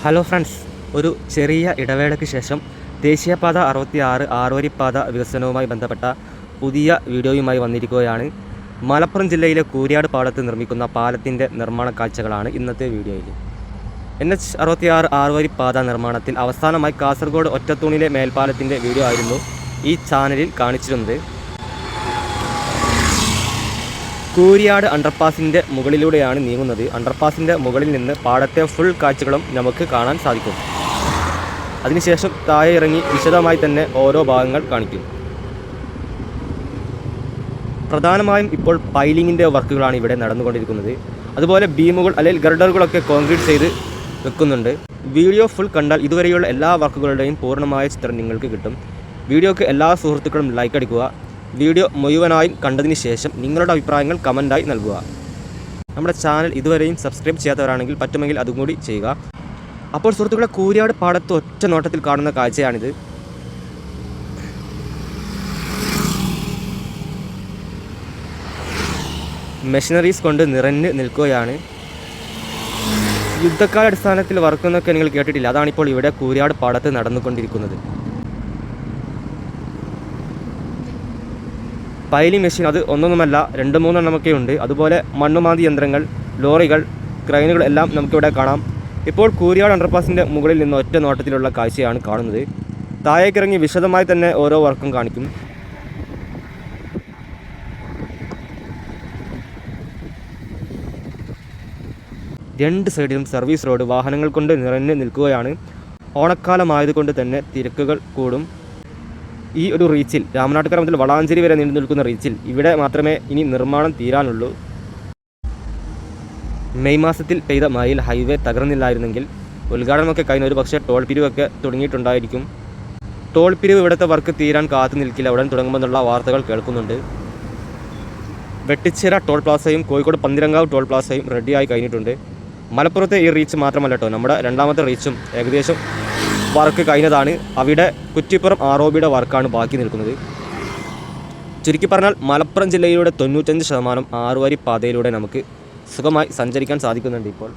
Hello friends ഒരു ചെറിയ ഇടവേളയ്ക്ക് ശേഷം ദേശീയപാത അറുപത്തി ആറ് ആറുവരിപ്പാത വികസനവുമായി ബന്ധപ്പെട്ട പുതിയ വീഡിയോയുമായി വന്നിരിക്കുകയാണ്. മലപ്പുറം ജില്ലയിലെ കൂരിയാട് പാടത്ത് നിർമ്മിക്കുന്ന പാലത്തിന്റെ നിർമ്മാണ കാഴ്ചകളാണ് ഇന്നത്തെ വീഡിയോയിൽ എൻ എച്ച് അറുപത്തി ആറ് ആറുവരിപ്പാത നിർമ്മാണത്തിൽ അവസാനമായി കാസർഗോഡ് ഒറ്റത്തൂണിലെ മേൽപ്പാലത്തിന്റെ വീഡിയോ ആയിരുന്നു ഈ ചാനലിൽ കാണിച്ചിരുന്നത്. കൂരിയാട് അണ്ടർപാസിന്റെ മുകളിലൂടെയാണ് നീങ്ങുന്നത്. അണ്ടർപാസിന്റെ മുകളിൽ നിന്ന് പാടത്തെ ഫുൾ കാഴ്ചകളും നമുക്ക് കാണാൻ സാധിക്കും. അതിനുശേഷം താഴെ ഇറങ്ങി വിശദമായി തന്നെ ഓരോ ഭാഗങ്ങൾ കാണിക്കും. പ്രധാനമായും ഇപ്പോൾ പൈലിങ്ങിന്റെ വർക്കുകളാണ് ഇവിടെ നടന്നുകൊണ്ടിരിക്കുന്നത്. അതുപോലെ ബീമുകൾ അല്ലെങ്കിൽ ഗർഡറുകളൊക്കെ കോൺക്രീറ്റ് ചെയ്ത് വെക്കുന്നുണ്ട്. വീഡിയോ ഫുൾ കണ്ടാൽ ഇതുവരെയുള്ള എല്ലാ വർക്കുകളുടെയും പൂർണമായ ചിത്രം നിങ്ങൾക്ക് കിട്ടും. വീഡിയോക്ക് എല്ലാ സുഹൃത്തുക്കളും ലൈക്ക് അടിക്കുക. വീഡിയോ മുഴുവനായും കണ്ടതിന് ശേഷം നിങ്ങളുടെ അഭിപ്രായങ്ങൾ കമന്റായി നൽകുക. നമ്മുടെ ചാനൽ ഇതുവരെയും സബ്സ്ക്രൈബ് ചെയ്യാത്തവരാണെങ്കിൽ പറ്റുമെങ്കിൽ അതും കൂടി ചെയ്യുക. അപ്പോൾ സുഹൃത്തുക്കളെ കൂരിയാട് പാടത്ത് ഒറ്റ നോട്ടത്തിൽ കാണുന്ന കാഴ്ചയാണിത്. മെഷീനറീസ് കൊണ്ട് നിറഞ്ഞ് നിൽക്കുകയാണ്. യുദ്ധക്കാലടിസ്ഥാനത്തിൽ വർക്കുന്നൊക്കെ നിങ്ങൾ കേട്ടിട്ടില്ല. അതാണിപ്പോൾ ഇവിടെ കൂരിയാട് പാടത്ത് നടന്നുകൊണ്ടിരിക്കുന്നത്. പൈലി മെഷീൻ അത് ഒന്നൊന്നുമല്ല രണ്ട് മൂന്നെണ്ണമൊക്കെ ഉണ്ട്. അതുപോലെ മണ്ണുമാന്തി യന്ത്രങ്ങൾ ലോറികൾ ക്രൈനുകൾ എല്ലാം നമുക്കിവിടെ കാണാം. ഇപ്പോൾ കൂരിയാട് അണ്ടർപാസിന്റെ മുകളിൽ നിന്ന് ഒറ്റ നോട്ടത്തിലുള്ള കാഴ്ചയാണ് കാണുന്നത്. താഴേക്കിറങ്ങി വിശദമായി തന്നെ ഓരോ വർക്കും കാണിക്കും. രണ്ട് സൈഡിലും സർവീസ് റോഡ് വാഹനങ്ങൾ കൊണ്ട് നിറഞ്ഞു നിൽക്കുകയാണ്. ഓണക്കാലമായതുകൊണ്ട് തന്നെ തിരക്കുകൾ കൂടും. ഈ ഒരു റീച്ചിൽ രാമനാട്ടുകര മുതൽ വളാഞ്ചേരി വരെ നീണ്ടു നിൽക്കുന്ന റീച്ചിൽ ഇവിടെ മാത്രമേ ഇനി നിർമ്മാണം തീരാനുള്ളൂ. മെയ് മാസത്തിൽ പെയ്ത മഴയിൽ ഹൈവേ തകർന്നില്ലായിരുന്നെങ്കിൽ ഉദ്ഘാടനമൊക്കെ കഴിഞ്ഞ ഒരു പക്ഷേ ടോൾ പിരിവൊക്കെ തുടങ്ങിയിട്ടുണ്ടായിരിക്കും. ടോൾ പിരിവ് ഇവിടുത്തെ വർക്ക് തീരാൻ കാത്തു നിൽക്കില്ല. ഉടൻ തുടങ്ങുമെന്നുള്ള വാർത്തകൾ കേൾക്കുന്നുണ്ട്. വെട്ടിച്ചിറ ടോൾ പ്ലാസയും കോഴിക്കോട് പന്തിരങ്കാവ് ടോൾ പ്ലാസയും റെഡിയായി കഴിഞ്ഞിട്ടുണ്ട്. മലപ്പുറത്തെ ഈ റീച്ച് മാത്രമല്ല കേട്ടോ നമ്മുടെ രണ്ടാമത്തെ റീച്ചും ഏകദേശം വർക്ക് കഴിഞ്ഞതാണ്. അവിടെ കുറ്റിപ്പുറം ആർ ഒ ബിയുടെ വർക്കാണ് ബാക്കി നിൽക്കുന്നത്. ചുരുക്കി പറഞ്ഞാൽ മലപ്പുറം ജില്ലയിലൂടെ തൊണ്ണൂറ്റഞ്ച് ശതമാനം ആറുവരി പാതയിലൂടെ നമുക്ക് സുഖമായി സഞ്ചരിക്കാൻ സാധിക്കുന്നുണ്ട് ഇപ്പോൾ.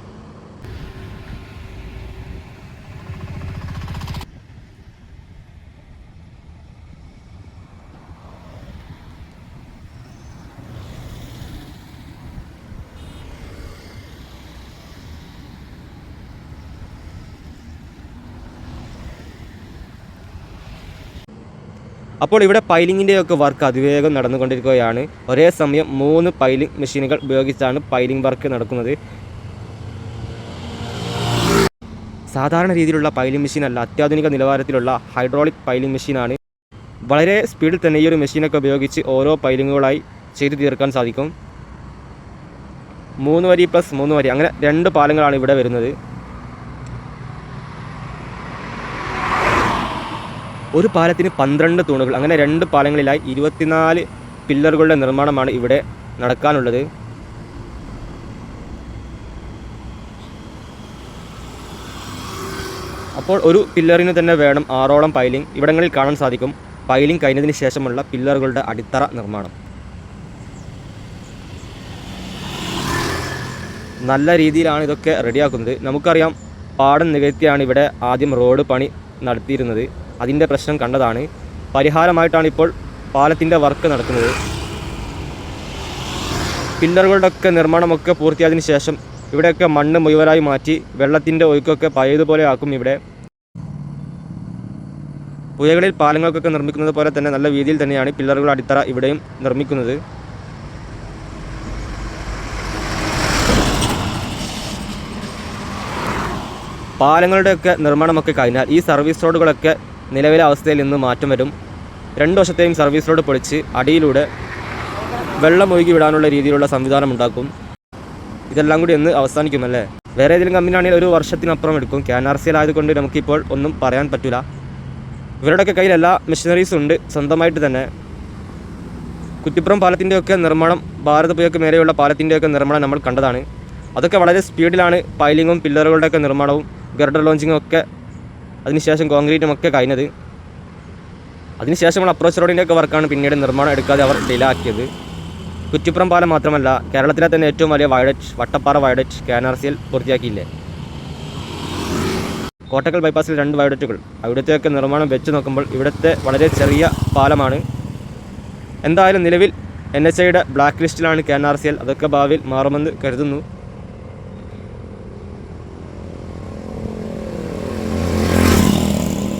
അപ്പോൾ ഇവിടെ പൈലിങ്ങിന്റെയൊക്കെ വർക്ക് അതിവേഗം നടന്നുകൊണ്ടിരിക്കുകയാണ്. ഒരേ സമയം മൂന്ന് പൈലിംഗ് മെഷീനുകൾ ഉപയോഗിച്ചാണ് പൈലിംഗ് വർക്ക് നടക്കുന്നത്. സാധാരണ രീതിയിലുള്ള പൈലിംഗ് മെഷീൻ അല്ല അത്യാധുനിക നിലവാരത്തിലുള്ള ഹൈഡ്രോളിക് പൈലിംഗ് മെഷീനാണ്. വളരെ സ്പീഡിൽ തന്നെ ഈ ഒരു മെഷീനൊക്കെ ഉപയോഗിച്ച് ഓരോ പൈലിങ്ങുകളായി ചെയ്തു തീർക്കാൻ സാധിക്കും. മൂന്ന് വരി പ്ലസ് മൂന്ന് വരി അങ്ങനെ രണ്ട് പാലങ്ങളാണ് ഇവിടെ വരുന്നത്. ഒരു പാലത്തിന് പന്ത്രണ്ട് തൂണുകൾ അങ്ങനെ രണ്ട് പാലങ്ങളിലായി ഇരുപത്തിനാല് പില്ലറുകളുടെ നിർമ്മാണമാണ് ഇവിടെ നടക്കാനുള്ളത്. അപ്പോൾ ഒരു പില്ലറിന് തന്നെ വേണം ആറോളം പൈലിംഗ്. ഇവിടങ്ങളിൽ കാണാൻ സാധിക്കും പൈലിംഗ് കഴിഞ്ഞതിന് ശേഷമുള്ള പില്ലറുകളുടെ അടിത്തറ നിർമ്മാണം. നല്ല രീതിയിലാണ് ഇതൊക്കെ റെഡിയാക്കുന്നത്. നമുക്കറിയാം പാടം നികത്തിയാണ് ഇവിടെ ആദ്യം റോഡ് പണി നടത്തിയിരുന്നത്. അതിന്റെ പ്രശ്നം കണ്ടതാണ്. പരിഹാരമായിട്ടാണ് ഇപ്പോൾ പാലത്തിന്റെ വർക്ക് നടക്കുന്നത്. പില്ലറുകളുടെ ഒക്കെ നിർമ്മാണമൊക്കെ പൂർത്തിയായതിനു ശേഷം ഇവിടെയൊക്കെ മണ്ണ് മുഴുവനായി മാറ്റി വെള്ളത്തിന്റെ ഒഴുക്കൊക്കെ പഴയതുപോലെ ആക്കും ഇവിടെ. പുഴകളിൽ പാലങ്ങൾക്കൊക്കെ നിർമ്മിക്കുന്നത് പോലെ തന്നെ നല്ല രീതിയിൽ തന്നെയാണ് പില്ലറുകളുടെ അടിത്തറ ഇവിടെയും നിർമ്മിക്കുന്നത്. പാലങ്ങളുടെയൊക്കെ നിർമ്മാണമൊക്കെ കഴിഞ്ഞാൽ ഈ സർവീസ് റോഡുകളൊക്കെ നിലവിലെ അവസ്ഥയിൽ നിന്ന് മാറ്റം വരും. രണ്ട് വശത്തെയും സർവീസ് റോഡ് പൊളിച്ച് അടിയിലൂടെ വെള്ളം ഒഴുകി വിടാനുള്ള രീതിയിലുള്ള സംവിധാനം ഉണ്ടാക്കും. ഇതെല്ലാം കൂടി ഒന്ന് അവസാനിക്കുമല്ലേ വേറെ ഏതെങ്കിലും കമ്പനിയാണെങ്കിൽ ഒരു വർഷത്തിനപ്പുറം എടുക്കും. ക്യാൻ ആർ സി എൽ ആയതുകൊണ്ട് നമുക്കിപ്പോൾ ഒന്നും പറയാൻ പറ്റില്ല ഇവരുടെയൊക്കെ കയ്യിൽ എല്ലാ മെഷീനറീസും ഉണ്ട്. സ്വന്തമായിട്ട് തന്നെ കുറ്റിപ്പുറം പാലത്തിന്റെയൊക്കെ നിർമ്മാണം ഭാരതപ്പുഴയ്ക്ക് മേലെയുള്ള പാലത്തിന്റെയൊക്കെ നിർമ്മാണം നമ്മൾ കണ്ടതാണ്. അതൊക്കെ വളരെ സ്പീഡിലാണ് പൈലിങ്ങും പില്ലറുകളുടെയൊക്കെ നിർമ്മാണവും ഗർഡർ ലോഞ്ചിങ്ങും ഒക്കെ അതിനുശേഷം കോൺക്രീറ്റും ഒക്കെ കഴിഞ്ഞത്. അതിനുശേഷമുള്ള അപ്രോച്ച് റോഡിന്റെ ഒക്കെ വർക്കാണ് പിന്നീട് നിർമ്മാണം എടുക്കാതെ അവർ ഡിലാക്കിയത് കുറ്റിപ്പുറം പാലം മാത്രമല്ല കേരളത്തിലെ തന്നെ ഏറ്റവും വലിയ വയഡറ്റ് വട്ടപ്പാറ വയഡറ്റ് കെ ആർ സിയിൽ പൂർത്തിയാക്കിയില്ലേ? കോട്ടക്കൽ ബൈപ്പാസിൽ രണ്ട് വയഡറ്റുകൾ അവിടുത്തെയൊക്കെ നിർമ്മാണം വെച്ച് നോക്കുമ്പോൾ ഇവിടുത്തെ വളരെ ചെറിയ പാലമാണ്. എന്തായാലും നിലവിൽ എൻ എച്ച് ഐയുടെ ബ്ലാക്ക് ലിസ്റ്റിലാണ് കെ ആർ സി എൽ അതൊക്കെ ഭാവിയിൽ മാറുമെന്ന് കരുതുന്നു.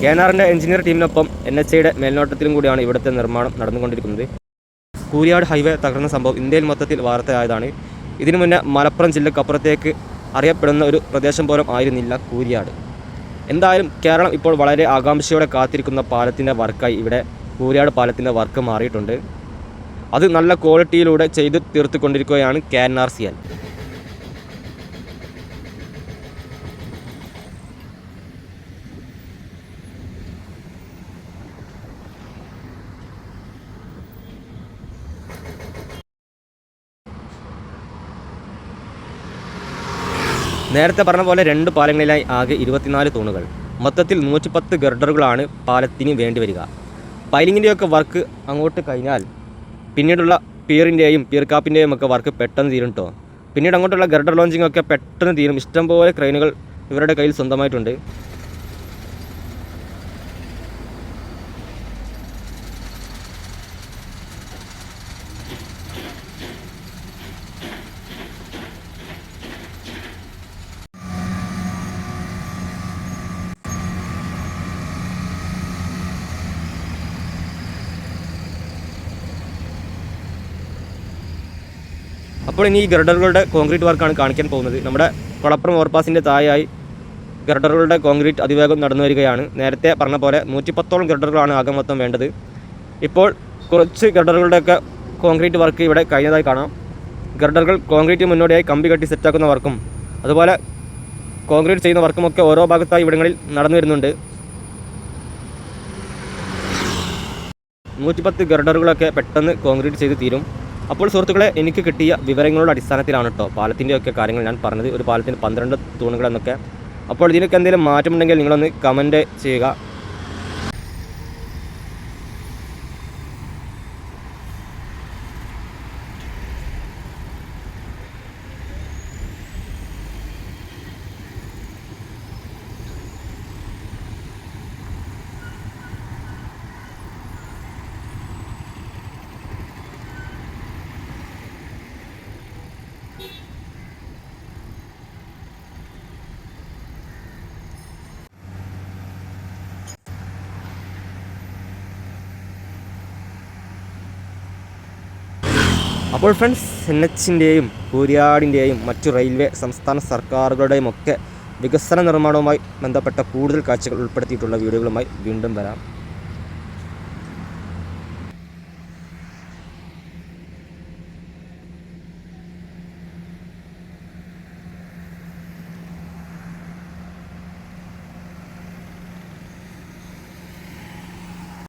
കെ എൻ ആറിന്റെ എഞ്ചിനീയർ ടീമിനൊപ്പം എൻ എച്ച് ഐയുടെ മേൽനോട്ടത്തിലും കൂടിയാണ് ഇവിടുത്തെ നിർമ്മാണം നടന്നുകൊണ്ടിരിക്കുന്നത്. കൂരിയാട് ഹൈവേ തകർന്ന സംഭവം ഇന്ത്യയിൽ മൊത്തത്തിൽ വാർത്തയായതാണ്. ഇതിനു മുന്നേ മലപ്പുറം ജില്ലക്കപ്പുറത്തേക്ക് അറിയപ്പെടുന്ന ഒരു പ്രദേശം പോലും ആയിരുന്നില്ല കൂരിയാട്. എന്തായാലും കേരളം ഇപ്പോൾ വളരെ ആകാംക്ഷയോടെ കാത്തിരിക്കുന്ന പാലത്തിന്റെ വർക്കായി ഇവിടെ കൂരിയാട് പാലത്തിന്റെ വർക്ക് മാറിയിട്ടുണ്ട്. അത് നല്ല ക്വാളിറ്റിയിലൂടെ ചെയ്ത് തീർത്തുകൊണ്ടിരിക്കുകയാണ് K N R C L. നേരത്തെ പറഞ്ഞ പോലെ രണ്ട് പാലങ്ങളിലായി ആകെ ഇരുപത്തിനാല് തൂണുകൾ. മൊത്തത്തിൽ നൂറ്റിപ്പത്ത് ഗർഡറുകളാണ് പാലത്തിന് വേണ്ടി വരിക. പൈലിങ്ങിന്റെയൊക്കെ വർക്ക് അങ്ങോട്ട് കഴിഞ്ഞാൽ പിന്നീടുള്ള പിയറിന്റെയും പിയർ കാപ്പിന്റെയും ഒക്കെ വർക്ക് പെട്ടെന്ന് തീരും കേട്ടോ പിന്നീട് അങ്ങോട്ടുള്ള ഗർഡർ ലോഞ്ചിങ് ഒക്കെ പെട്ടെന്ന് തീരും. ഇഷ്ടംപോലെ ക്രെയിനുകൾ ഇവരുടെ കയ്യിൽ സ്വന്തമായിട്ടുണ്ട്. അപ്പോൾ ഇനി ഈ ഗർഡറുകളുടെ കോൺക്രീറ്റ് വർക്കാണ് കാണിക്കാൻ പോകുന്നത്. നമ്മുടെ കൊളപ്പുറം ഓവർപാസിന്റെ താഴെയായി ഗർഡറുകളുടെ കോൺക്രീറ്റ് അതിവേഗം നടന്നു വരികയാണ്. നേരത്തെ പറഞ്ഞ പോലെ നൂറ്റിപ്പത്തോളം ഗർഡറുകളാണ് ആകെ മൊത്തം വേണ്ടത്. ഇപ്പോൾ കുറച്ച് ഗർഡറുകളുടെയൊക്കെ കോൺക്രീറ്റ് വർക്ക് ഇവിടെ കഴിഞ്ഞതായി കാണാം. ഗർഡറുകൾ കോൺക്രീറ്റ് മുന്നോടിയായി കമ്പി കെട്ടി സെറ്റാക്കുന്ന വർക്കും അതുപോലെ കോൺക്രീറ്റ് ചെയ്യുന്ന വർക്കുമൊക്കെ ഓരോ ഭാഗത്തായി ഇവിടങ്ങളിൽ നടന്നു വരുന്നുണ്ട്. നൂറ്റിപ്പത്ത് ഗർഡറുകളൊക്കെ പെട്ടെന്ന് കോൺക്രീറ്റ് ചെയ്ത് തീരും. അപ്പോൾ സുഹൃത്തുക്കളെ എനിക്ക് കിട്ടിയ വിവരങ്ങളുടെ അടിസ്ഥാനത്തിലാണ് കേട്ടോ പാലത്തിന്റെയൊക്കെ കാര്യങ്ങൾ ഞാൻ പറഞ്ഞത്. ഒരു പാലത്തിന് പന്ത്രണ്ട് തൂണുകളെന്നൊക്കെ. അപ്പോൾ ഇതിനൊക്കെ എന്തെങ്കിലും മാറ്റമുണ്ടെങ്കിൽ നിങ്ങളൊന്ന് കമന്റ് ചെയ്യുക. അപ്പോൾ ഫ്രണ്ട്സ് എൻ എച്ചിന്റെയും കൂരിയാടിന്റെയും മറ്റു റെയിൽവേ സംസ്ഥാന സർക്കാരുകളുടെയും ഒക്കെ വികസന നിർമ്മാണവുമായി ബന്ധപ്പെട്ട കൂടുതൽ കാഴ്ചകൾ ഉൾപ്പെടുത്തിയിട്ടുള്ള വീഡിയോകളുമായി വീണ്ടും വരാം.